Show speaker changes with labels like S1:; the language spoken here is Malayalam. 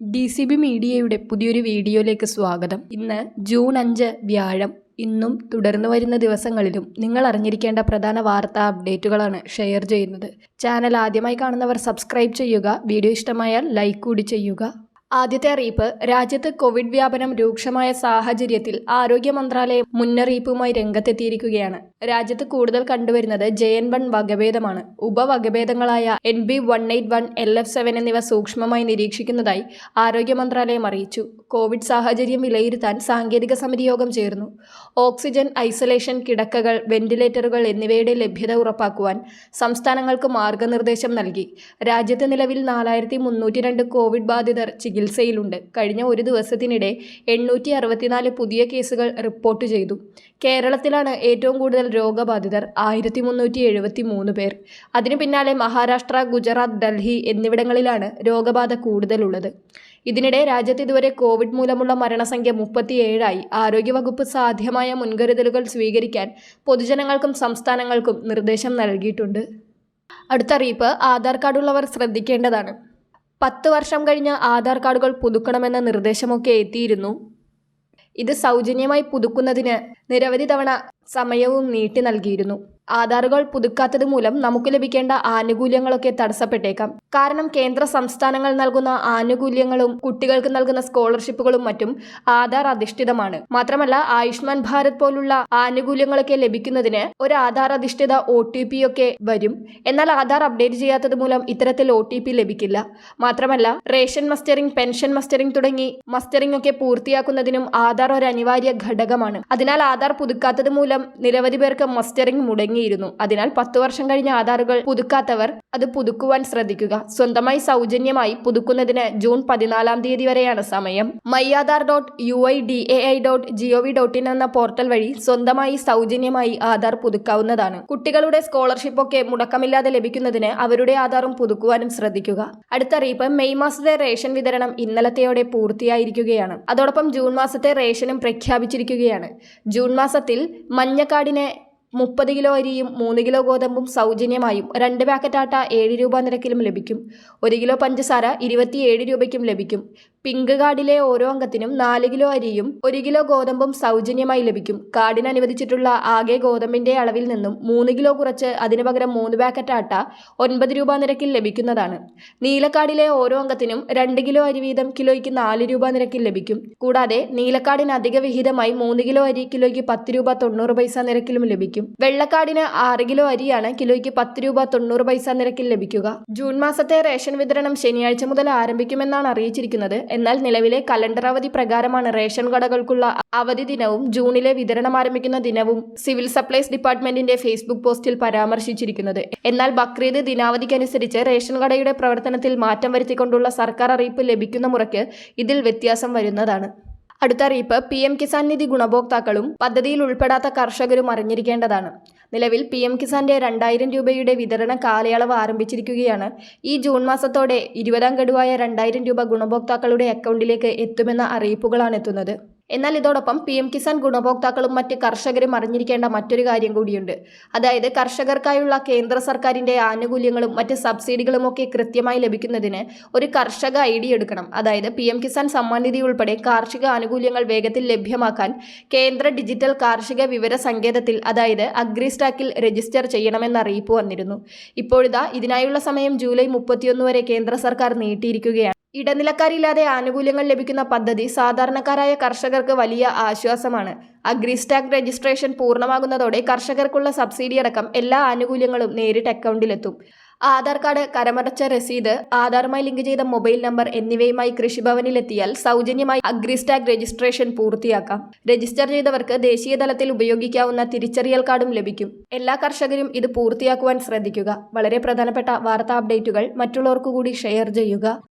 S1: ഡി സി ബി മീഡിയയുടെ പുതിയൊരു വീഡിയോയിലേക്ക് സ്വാഗതം. ഇന്ന് ജൂൺ അഞ്ച് വ്യാഴം ഇന്നും തുടർന്നു വരുന്ന ദിവസങ്ങളിലും നിങ്ങൾ അറിഞ്ഞിരിക്കേണ്ട പ്രധാന വാർത്താ അപ്ഡേറ്റുകളാണ് ഷെയർ ചെയ്യുന്നത്. ചാനൽ ആദ്യമായി കാണുന്നവർ സബ്സ്ക്രൈബ് ചെയ്യുക വീഡിയോ ഇഷ്ടമായാൽ ലൈക്ക് കൂടി ചെയ്യുക. ആദ്യത്തെ അറിയിപ്പ് രാജ്യത്ത് കോവിഡ് വ്യാപനം രൂക്ഷമായ സാഹചര്യത്തിൽ ആരോഗ്യ മന്ത്രാലയം മുന്നറിയിപ്പുമായി രംഗത്തെത്തിയിരിക്കുകയാണ്. രാജ്യത്ത് കൂടുതൽ കണ്ടുവരുന്നത് ജെ എൻ വൺ വകഭേദമാണ്. ഉപവകഭേദങ്ങളായ N B one eight one L F seven എന്നിവ സൂക്ഷ്മമായി നിരീക്ഷിക്കുന്നതായി ആരോഗ്യ മന്ത്രാലയം അറിയിച്ചു. കോവിഡ് സാഹചര്യം വിലയിരുത്താൻ സാങ്കേതിക സമിതി യോഗം ചേർന്നു. ഓക്സിജൻ ഐസൊലേഷൻ കിടക്കകൾ വെന്റിലേറ്ററുകൾ എന്നിവയുടെ ലഭ്യത ഉറപ്പാക്കുവാൻ സംസ്ഥാനങ്ങൾക്ക് മാർഗനിർദ്ദേശം നൽകി. രാജ്യത്ത് നിലവിൽ നാലായിരത്തി മുന്നൂറ്റി രണ്ട് കോവിഡ് ബാധിതർ ചികിത്സയിലുണ്ട്. കഴിഞ്ഞ ഒരു ദിവസത്തിനിടെ എണ്ണൂറ്റി അറുപത്തിനാല് പുതിയ കേസുകൾ റിപ്പോർട്ട് ചെയ്തു. കേരളത്തിലാണ് ഏറ്റവും കൂടുതൽ രോഗബാധിതർ ആയിരത്തി മുന്നൂറ്റി എഴുപത്തി മൂന്ന് പേർ. അതിനു പിന്നാലെ മഹാരാഷ്ട്ര ഗുജറാത്ത് ഡൽഹി എന്നിവിടങ്ങളിലാണ് രോഗബാധ കൂടുതലുള്ളത്. ഇതിനിടെ രാജ്യത്ത് ഇതുവരെ കോവിഡ് മൂലമുള്ള മരണസംഖ്യ മുപ്പത്തിയേഴായി. ആരോഗ്യവകുപ്പ് സാധ്യമായ മുൻകരുതലുകൾ സ്വീകരിക്കാൻ പൊതുജനങ്ങൾക്കും സംസ്ഥാനങ്ങൾക്കും നിർദ്ദേശം നൽകിയിട്ടുണ്ട്. അടുത്ത അറിയിപ്പ് ആധാർ കാർഡുള്ളവർ ശ്രദ്ധിക്കേണ്ടതാണ്. പത്ത് വർഷം കഴിഞ്ഞ് ആധാർ കാർഡുകൾ പുതുക്കണമെന്ന നിർദ്ദേശമൊക്കെ എത്തിയിരുന്നു. ഇത് സൗജന്യമായി പുതുക്കുന്നതിന് നിരവധി തവണ സമയവും നീട്ടി നൽകിയിരുന്നു ആധാറുകൾ പുതുക്കാത്തത് മൂലം നമുക്ക് ലഭിക്കേണ്ട ആനുകൂല്യങ്ങളൊക്കെ തടസ്സപ്പെട്ടേക്കാം. കാരണം കേന്ദ്ര സംസ്ഥാനങ്ങൾ നൽകുന്ന ആനുകൂല്യങ്ങളും കുട്ടികൾക്ക് നൽകുന്ന സ്കോളർഷിപ്പുകളും മറ്റും ആധാർ അധിഷ്ഠിതമാണ്. മാത്രമല്ല ആയുഷ്മാൻ ഭാരത് പോലുള്ള ആനുകൂല്യങ്ങളൊക്കെ ലഭിക്കുന്നതിന് ഒരു ആധാർ അധിഷ്ഠിത ഒ ടി പി ഒക്കെ വരും. എന്നാൽ ആധാർ അപ്ഡേറ്റ് ചെയ്യാത്തത് മൂലം ഇത്തരത്തിൽ ഒ ടി പി ലഭിക്കില്ല. മാത്രമല്ല റേഷൻ മസ്റ്ററിംഗ് പെൻഷൻ മസ്റ്ററിംഗ് തുടങ്ങി മസ്റ്ററിംഗ് ഒക്കെ പൂർത്തിയാക്കുന്നതിനും ആധാർ ഒരു അനിവാര്യ ഘടകമാണ്. അതിനാൽ ആധാർ പുതുക്കാത്തത് മൂലം നിരവധി പേർക്ക് മസ്റ്ററിംഗ് മുടങ്ങിയിരുന്നു അതിനാൽ പത്തു വർഷം കഴിഞ്ഞ ആധാറുകൾ പുതുക്കാത്തവർ അത് പുതുക്കുവാൻ ശ്രദ്ധിക്കുക. സ്വന്തമായി സൗജന്യമായി പുതുക്കുന്നതിന് ജൂൺ പതിനാലാം തീയതി വരെയാണ് സമയം. My Aadhaar dot U I D A I dot G O V dot in എന്ന പോർട്ടൽ വഴി സ്വന്തമായി സൗജന്യമായി ആധാർ പുതുക്കാവുന്നതാണ്. കുട്ടികളുടെ സ്കോളർഷിപ്പ് ഒക്കെ മുടക്കമില്ലാതെ ലഭിക്കുന്നതിന് അവരുടെ ആധാറും പുതുക്കുവാനും ശ്രദ്ധിക്കുക. അടുത്തറിയിപ്പ് മെയ് മാസത്തെ റേഷൻ വിതരണം ഇന്നലത്തെയോടെ പൂർത്തിയായിരിക്കുകയാണ്. അതോടൊപ്പം ജൂൺ മാസത്തെ റേഷനും പ്രഖ്യാപിച്ചിരിക്കുകയാണ്. ജൂൺ മാസത്തിൽ മഞ്ഞക്കാടിന് മുപ്പത് കിലോ അരിയും മൂന്ന് കിലോ ഗോതമ്പും സൗജന്യമായും രണ്ട് പാക്കറ്റ് ആട്ട ഏഴ് രൂപ നിരക്കിലും ലഭിക്കും. ഒരു കിലോ പഞ്ചസാര ഇരുപത്തിയേഴ് രൂപയ്ക്കും ലഭിക്കും. പിങ്ക് കാർഡിലെ ഓരോ അംഗത്തിനും നാല് കിലോ അരിയും ഒരു കിലോ ഗോതമ്പും സൗജന്യമായി ലഭിക്കും. കാർഡിന് അനുവദിച്ചിട്ടുള്ള ആകെ ഗോതമ്പിന്റെ അളവിൽ നിന്നും മൂന്ന് കിലോ കുറച്ച് അതിനു പകരം മൂന്ന് പാക്കറ്റ് ആട്ട ഒൻപത് രൂപ നിരക്കിൽ ലഭിക്കുന്നതാണ്. നീലക്കാർഡിലെ ഓരോ അംഗത്തിനും രണ്ട് കിലോ അരി വീതം കിലോയ്ക്ക് നാല് രൂപ നിരക്കിൽ ലഭിക്കും. കൂടാതെ നീലക്കാർഡിന് അധിക വിഹിതമായി മൂന്ന് കിലോ അരി കിലോയ്ക്ക് പത്ത് രൂപ തൊണ്ണൂറ് പൈസ നിരക്കിലും ലഭിക്കും. വെള്ളക്കാർഡിന് ആറ് കിലോ അരിയാണ് കിലോയ്ക്ക് പത്ത് രൂപ തൊണ്ണൂറ് പൈസ നിരക്കിൽ ലഭിക്കുക. ജൂൺ മാസത്തെ റേഷൻ വിതരണം ശനിയാഴ്ച മുതൽ ആരംഭിക്കുമെന്നാണ് അറിയിച്ചിരിക്കുന്നത്. എന്നാൽ നിലവിലെ കലണ്ടർ അവധി പ്രകാരമാണ് റേഷൻ കടകൾക്കുള്ള അവധി ദിനവും ജൂണിലെ വിതരണം ആരംഭിക്കുന്ന ദിനവും സിവിൽ സപ്ലൈസ് ഡിപ്പാർട്ട്മെന്റിന്റെ ഫേസ്ബുക്ക് പോസ്റ്റിൽ പരാമർശിച്ചിരിക്കുന്നത്. എന്നാൽ ബക്രീദ് ദിനാവധിക്കനുസരിച്ച് റേഷൻ കടയുടെ പ്രവർത്തനത്തിൽ മാറ്റം വരുത്തിക്കൊണ്ടുള്ള സർക്കാർ അറിയിപ്പ് ലഭിക്കുന്ന മുറയ്ക്ക് ഇതിൽ വ്യത്യാസം വരുന്നതാണ്. അടുത്ത അറിയിപ്പ് പി എം കിസാൻ നിധി ഗുണഭോക്താക്കളും പദ്ധതിയിൽ ഉൾപ്പെടാത്ത കർഷകരും അറിഞ്ഞിരിക്കേണ്ടതാണ്. നിലവിൽ പി എം കിസാന്റെ രണ്ടായിരം രൂപയുടെ വിതരണ കാലയളവ് ആരംഭിച്ചിരിക്കുകയാണ്. ഈ ജൂൺ മാസത്തോടെ ഇരുപതാം ഗഡുവായ രണ്ടായിരം രൂപ ഗുണഭോക്താക്കളുടെ അക്കൗണ്ടിലേക്ക് എത്തുമെന്ന അറിയിപ്പുകളാണ് എത്തുന്നത്. എന്നാൽ ഇതോടൊപ്പം പി എം കിസാൻ ഗുണഭോക്താക്കളും മറ്റ് കർഷകരും അറിഞ്ഞിരിക്കേണ്ട മറ്റൊരു കാര്യം കൂടിയുണ്ട്. അതായത് കർഷകർക്കായുള്ള കേന്ദ്ര സർക്കാരിന്റെ ആനുകൂല്യങ്ങളും മറ്റ് സബ്സിഡികളും ഒക്കെ കൃത്യമായി ലഭിക്കുന്നതിന് ഒരു കർഷക ഐ ഡി എടുക്കണം. അതായത് പി എം കിസാൻ സമ്മാൻ നിധി ഉൾപ്പെടെ കാർഷിക ആനുകൂല്യങ്ങൾ വേഗത്തിൽ ലഭ്യമാക്കാൻ കേന്ദ്ര ഡിജിറ്റൽ കാർഷിക വിവര സങ്കേതത്തിൽ അതായത് അഗ്രിസ്റ്റാക്കിൽ രജിസ്റ്റർ ചെയ്യണമെന്ന അറിയിപ്പ് വന്നിരുന്നു. ഇപ്പോഴിതാ ഇതിനായുള്ള സമയം ജൂലൈ മുപ്പത്തിയൊന്ന് വരെ കേന്ദ്ര സർക്കാർ നീട്ടിയിരിക്കുകയാണ്. ഇടനിലക്കാരില്ലാതെ ആനുകൂല്യങ്ങൾ ലഭിക്കുന്ന പദ്ധതി സാധാരണക്കാരായ കർഷകർക്ക് വലിയ ആശ്വാസമാണ്. അഗ്രിസ്റ്റാക് രജിസ്ട്രേഷൻ പൂർണമാകുന്നതോടെ കർഷകർക്കുള്ള സബ്സിഡി അടക്കം എല്ലാ ആനുകൂല്യങ്ങളും നേരിട്ട് അക്കൗണ്ടിലെത്തും. ആധാർ കാർഡ് കരമടച്ച രസീത് ആധാറുമായി ലിങ്ക് ചെയ്ത മൊബൈൽ നമ്പർ എന്നിവയുമായി കൃഷിഭവനിലെത്തിയാൽ സൗജന്യമായി അഗ്രിസ്റ്റാക് രജിസ്ട്രേഷൻ പൂർത്തിയാക്കാം. രജിസ്റ്റർ ചെയ്തവർക്ക് ദേശീയ തലത്തിൽ ഉപയോഗിക്കാവുന്ന തിരിച്ചറിയൽ കാർഡും ലഭിക്കും. എല്ലാ കർഷകരും ഇത് പൂർത്തിയാക്കുവാൻ ശ്രദ്ധിക്കുക. വളരെ പ്രധാനപ്പെട്ട വാർത്താ അപ്ഡേറ്റുകൾ മറ്റുള്ളവർക്കു കൂടി ഷെയർ ചെയ്യുക.